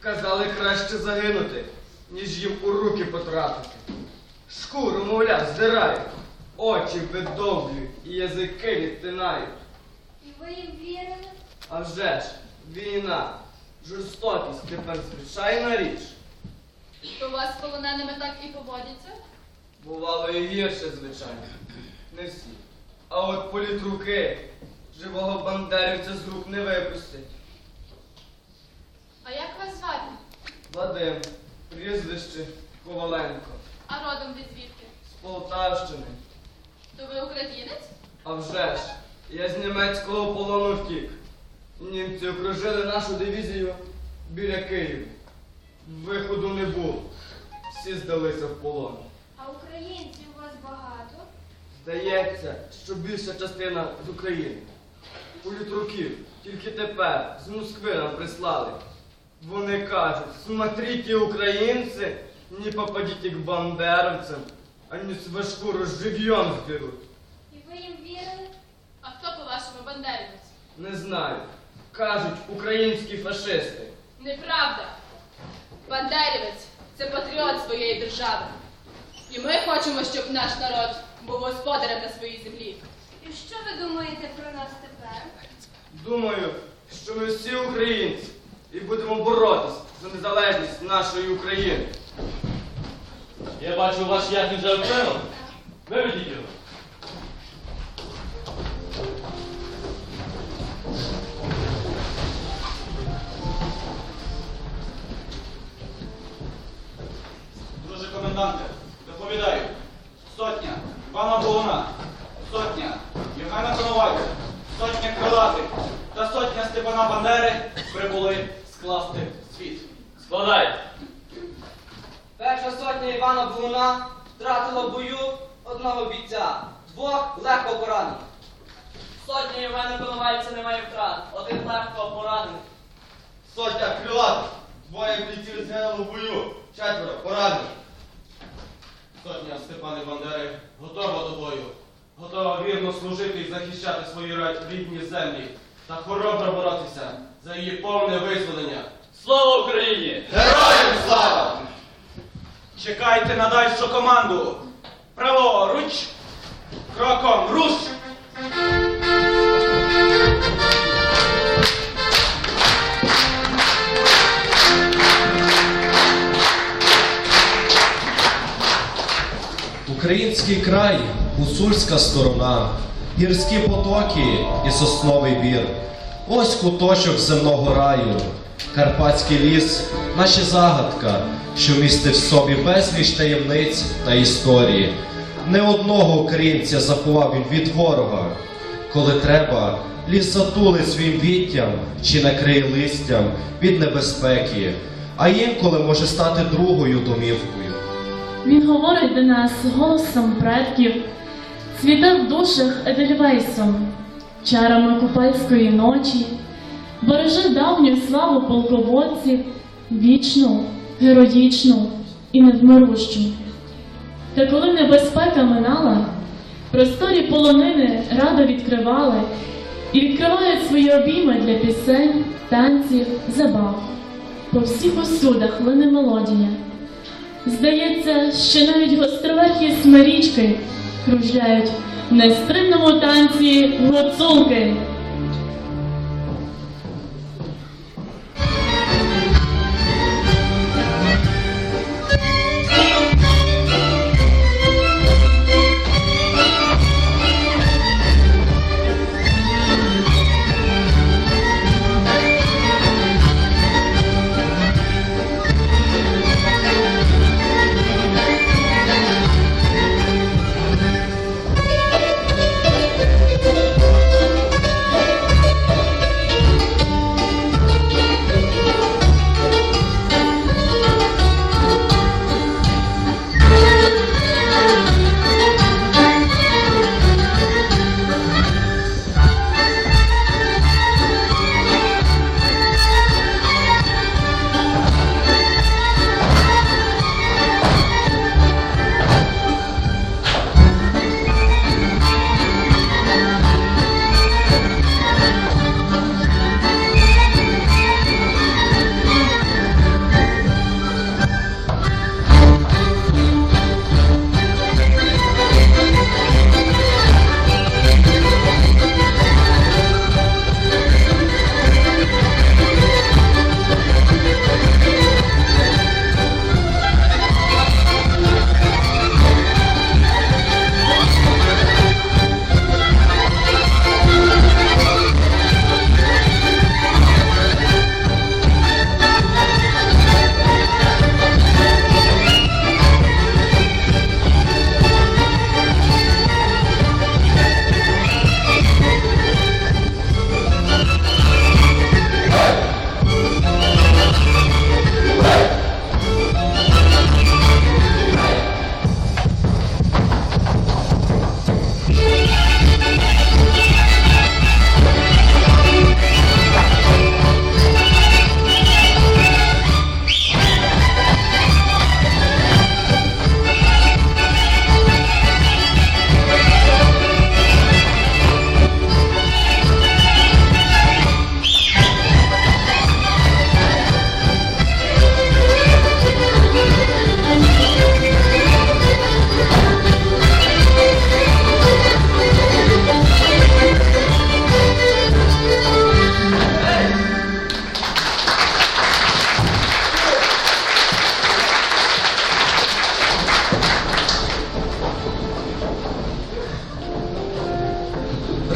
Казали краще загинути, ніж їм у руки потрапити. Шкуру, мовляв, здирають, очі видовлюють і язики відтинають. І ви їм вірили? А вже ж, війна, жорстокість тепер звичайна річ. То вас з полоненими так і поводяться? Бувало і гірше, звичайно. Не всі. А от політруки живого бандерівця з рук не випустять. А як вас звати? Вадим, прізвище Коваленко, А родом ви звідки? з Полтавщини. То ви українець? А вже ж, я з німецького полону втік. Німці окружили нашу дивізію біля Києва. Виходу не було. Всі здалися в полон. А українців у вас багато? Здається, що більша частина з України. Політруків тільки тепер з Москви нам прислали. Вони кажуть, смотрите, українці, не попадите к бандеровцям, они свою шкуру живьем зберуть. І ви їм вірили? А хто по-вашому бандерівець? Не знаю. Кажуть, українські фашисти. Неправда. Бандерівець це патріот своєї держави. І ми хочемо, щоб наш народ був господарем на своїй землі. І що ви думаєте про нас тепер? Думаю, що ми всі українці і будемо боротись за незалежність нашої України. Я бачу, ваш яхін вже окремо. Виведіть його. Друже коменданте, доповідаю. Сотня Івана Болуна, сотня Євгена Коновальця, сотня Крилатих та сотня Степана Бандери. Складайте. Перша сотня Івана Булуна втратила в бою одного бійця, двох легко поранених. Сотня Євгена Коновальця не має втрат, один легко поранений. Сотня крилатих, двоє бійців згинули в бою, четверо поранені. Сотня Степани Бандери готова до бою, готова вірно служити і захищати свої рідні землі та хоробро боротися за її повне визволення. Слава Україні! Героям слава! Чекайте на дальшу команду. Праворуч, кроком руш! Український край, гусульська сторона, гірські потоки і сосновий бір. Ось куточок земного раю, Карпатський ліс, наша загадка, що містить в собі безліч таємниць та історії. Не одного українця заховав він від ворога. Коли треба, ліс затулить своїм віттям чи накриє листям від небезпеки, а інколи може стати другою домівкою. Він говорить до нас голосом предків, цвіте в душах Едельвейсом, чарами купальської ночі, береже давню славу полководців, вічну, героїчну і невмирущу. Та коли небезпека минала, просторі полонини радо відкривали і відкривають свої обійми для пісень, танців, забав. По всіх усюдах лине мелодія. Здається, що навіть гостроверхі смирічки кружляють в нестримному танці гуцулки.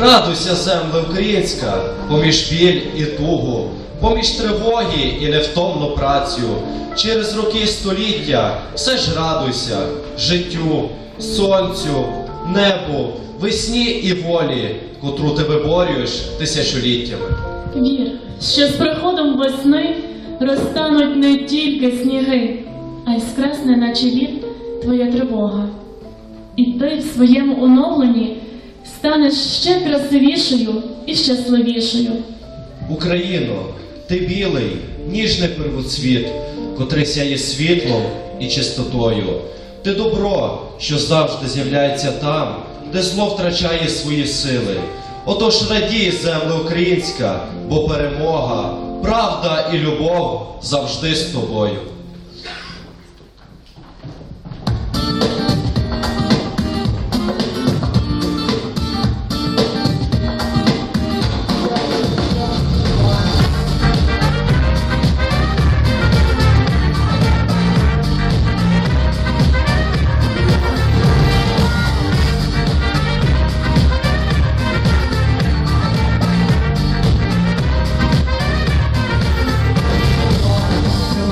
Радуйся, земле українська, поміж біль і тугу, поміж тривоги і невтомну працю. Через роки і століття все ж радуйся життю, сонцю, небу, весні і волі, котру ти виборюєш тисячоліттями. Вір, що з приходом весни розтануть не тільки сніги, а й скресне на чолі твоя тривога. І ти в своєму оновленні станеш ще красивішою і щасливішою. Україно, ти білий, ніжний первоцвіт, котрий сяє світлом і чистотою. Ти добро, що завжди з'являється там, де зло втрачає свої сили. Отож радій, земле українська, бо перемога, правда і любов завжди з тобою.